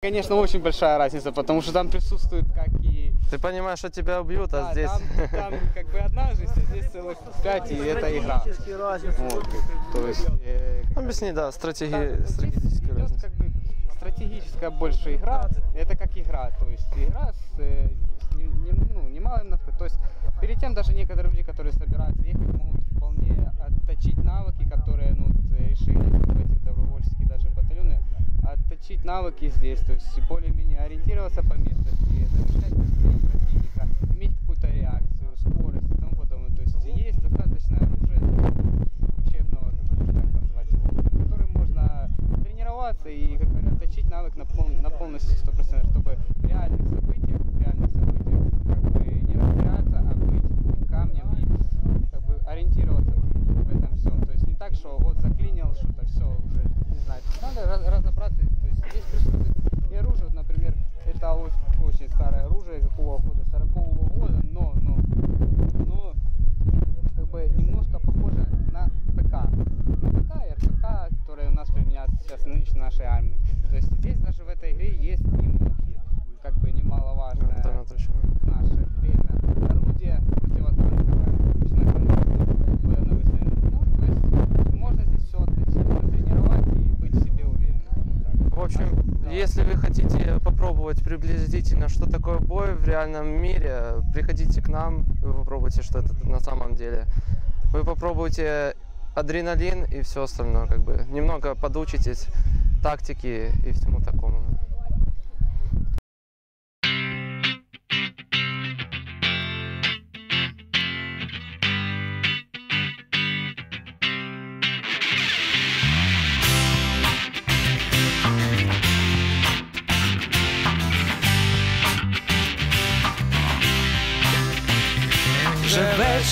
Конечно, очень большая разница, потому что там присутствует как и... Ты понимаешь, что тебя убьют, а Да, здесь... там, там как бы одна жизнь, а здесь целых пять, и это игра. Вот, то есть... э, Объясни, да, здесь стратегическую идет разницу. как бы стратегическая больше игра, это как игра, то есть игра с, э, не- не- ну, немалым навыком. То есть перед тем даже некоторые люди, которые собираются ехать, могут вполне отточить навыки, которые ну, решили в добровольческие даже батальоны, отточить навыки здесь, то есть более-менее ориентироваться по местности, Надо разобраться, то есть здесь присутствует попробовать приблизительно, что такое бой в реальном мире, приходите к нам, вы попробуйте, что это на самом деле. Вы попробуйте адреналин и все остальное, как бы немного подучитесь тактике и всему такому.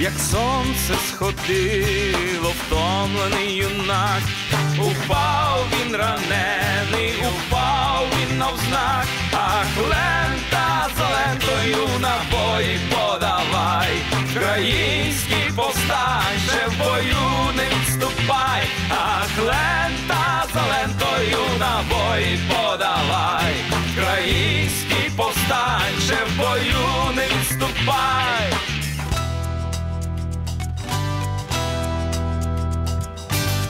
як сонце сходило, втомлений юнак, упав він ранений, упав він навзнак, ах, лента за лентою набої подавай, Український повстанче в бою не відступай, ах, лента за лентою набої подавай, Український повстанче в бою не відступай.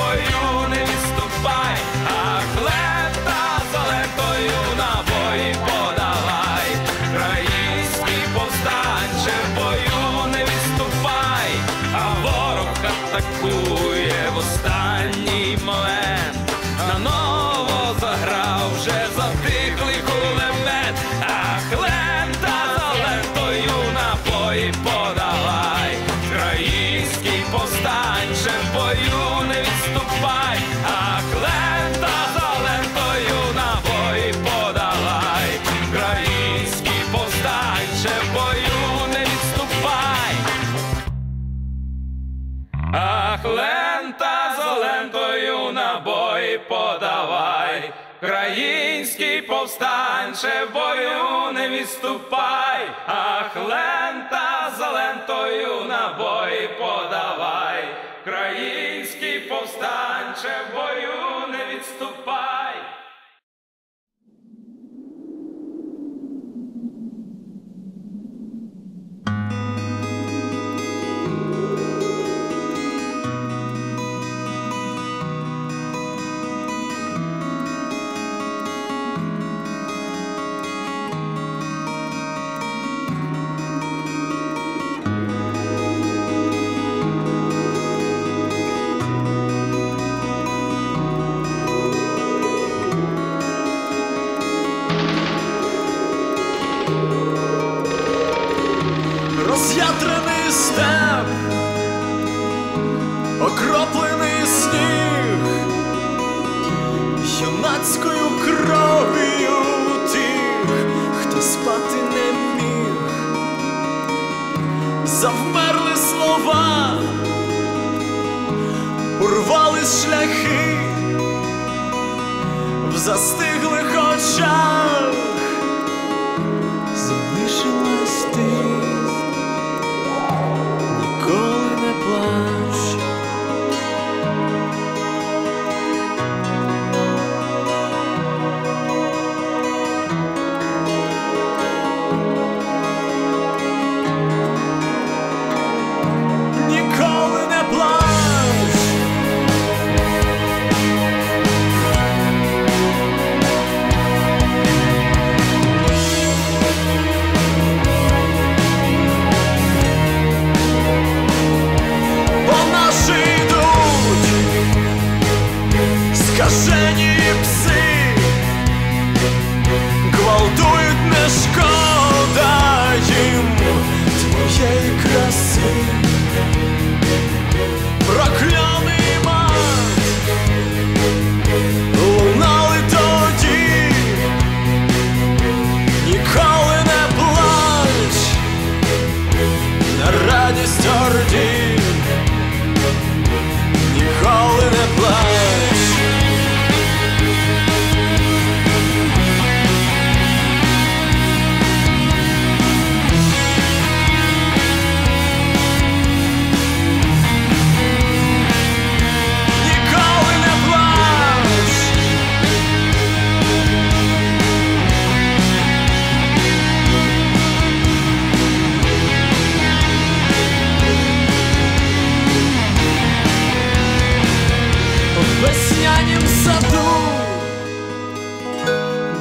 подавай, Український повстанче в бою не відступай, ах лента за лентою на бой подавай, Український повстанче в бою не відступай. Окроплений сніг, юнацькою кров'ю тих, хто спати не міг, завмерли слова, урвались шляхи в застиглих очах.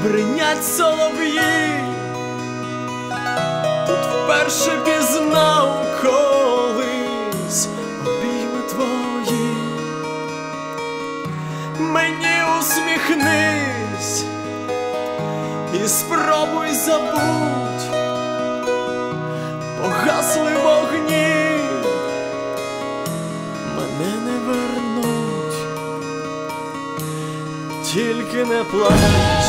Бринять солов'ї, тут вперше пізнав колись обійми твої. Мені усміхнись і спробуй забудь, погасли вогні, тільки не плач.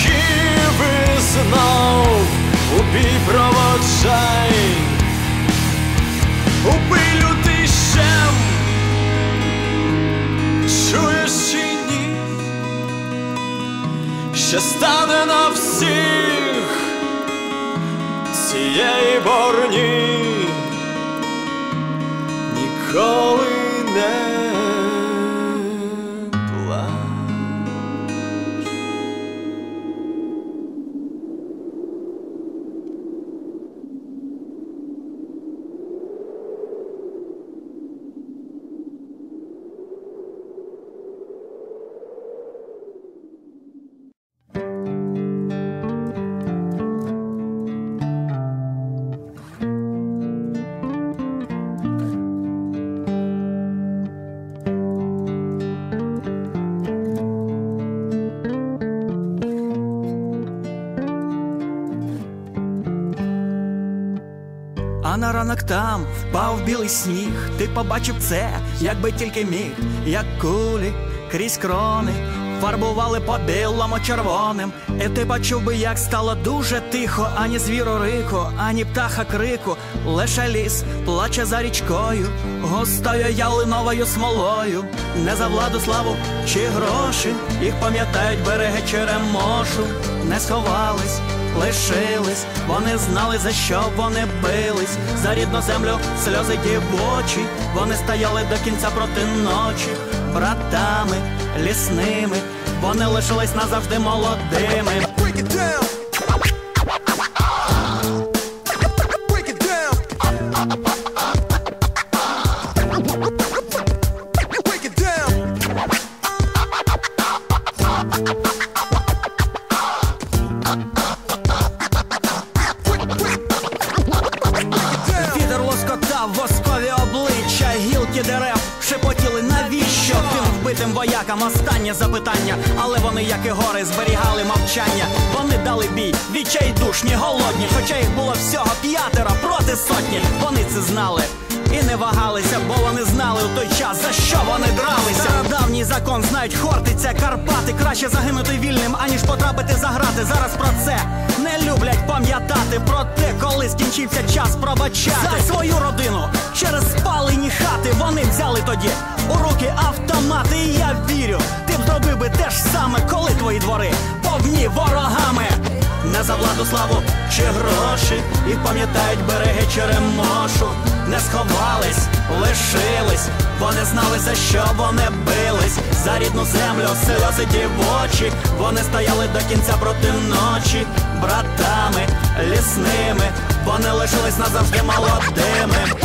Козаків і знов у бій проводжай, убий лютий щем, чуєш чи ні, ще стане на всіх цієї борні? Ніколи ранок там впав білий сніг. Ти побачив це, якби тільки міг, як кулі крізь крони. Фарбували по білому червоним, і ти почув би, як стало дуже тихо, ані звіру рику, ані птаха крику, лише ліс плаче за річкою, густою ялиновою смолою, не за владу славу чи гроші, їх пам'ятають береги черемошу, не сховались, лишились, вони знали, за що вони бились, за рідну землю сльози дівочі, вони стояли до кінця проти ночі, братами лісними, вони лишились назавжди молодими. Вбитим воякам останнє запитання, але вони, як і гори, зберігали мовчання. Вони дали бій, відчайдушні, голодні, хоча їх було всього п'ятеро проти сотні. Вони це знали. І не вагалися, бо вони знали у той час, за що вони дралися. Стародавній закон знають Хортиця, Карпати. Краще загинути вільним, аніж потрапити за грати. Зараз про це не люблять пам'ятати. Про те, коли скінчився час пробачати за свою родину через спалені хати. Вони взяли тоді у руки автомати. І я вірю, ти б зробив би те ж саме, коли твої двори повні ворогами. Не за владу славу чи гроші, їх пам'ятають береги черемошу. Не сховались, лишились, вони знали, за що вони бились, за рідну землю, сльози дівочі, вони стояли до кінця проти ночі, братами лісними, вони лишились назавжди молодими.